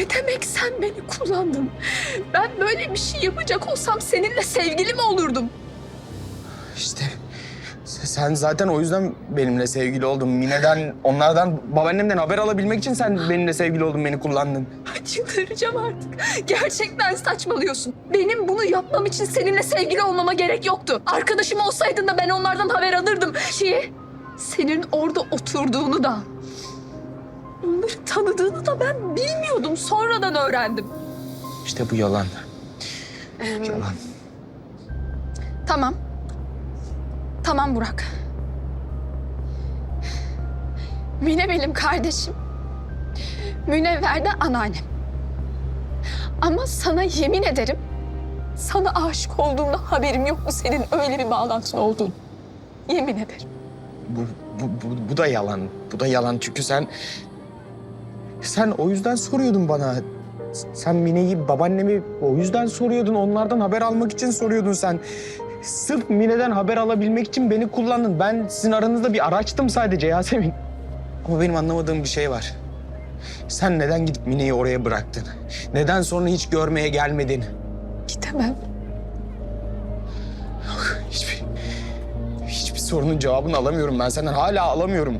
Ne demek sen beni kullandın? Ben böyle bir şey yapacak olsam seninle sevgili mi olurdum? İşte sen zaten o yüzden benimle sevgili oldun. Mine'den, onlardan, babaannemden haber alabilmek için sen benimle sevgili oldun, beni kullandın. Ay, Çıldıracağım artık. Gerçekten saçmalıyorsun. Benim bunu yapmam için seninle sevgili olmama gerek yoktu. Arkadaşım olsaydın da ben onlardan haber alırdım. Şey, senin orada oturduğunu da, onları tanıdığını da ben bilmiyordum. Sonradan öğrendim. İşte bu yalan. Yalan. Tamam. Tamam Burak. Mine benim kardeşim. Münevver de anneannem. Ama sana yemin ederim sana aşık olduğumda haberim yoktu senin öyle bir bağlantın olduğunu. Yemin ederim. Bu, bu, bu, bu da yalan. Bu da yalan çünkü sen... Sen o yüzden soruyordun bana. Sen Mine'yi, babaannemi o yüzden soruyordun. Onlardan haber almak için soruyordun sen. Sırf Mine'den haber alabilmek için beni kullandın. Ben sizin aranızda bir araçtım sadece Yasemin. Ama benim anlamadığım bir şey var. Sen neden gidip Mine'yi oraya bıraktın? Neden sonra hiç görmeye gelmedin? Gidemem. Hiçbir, hiçbir sorunun cevabını alamıyorum ben senden. Hala alamıyorum.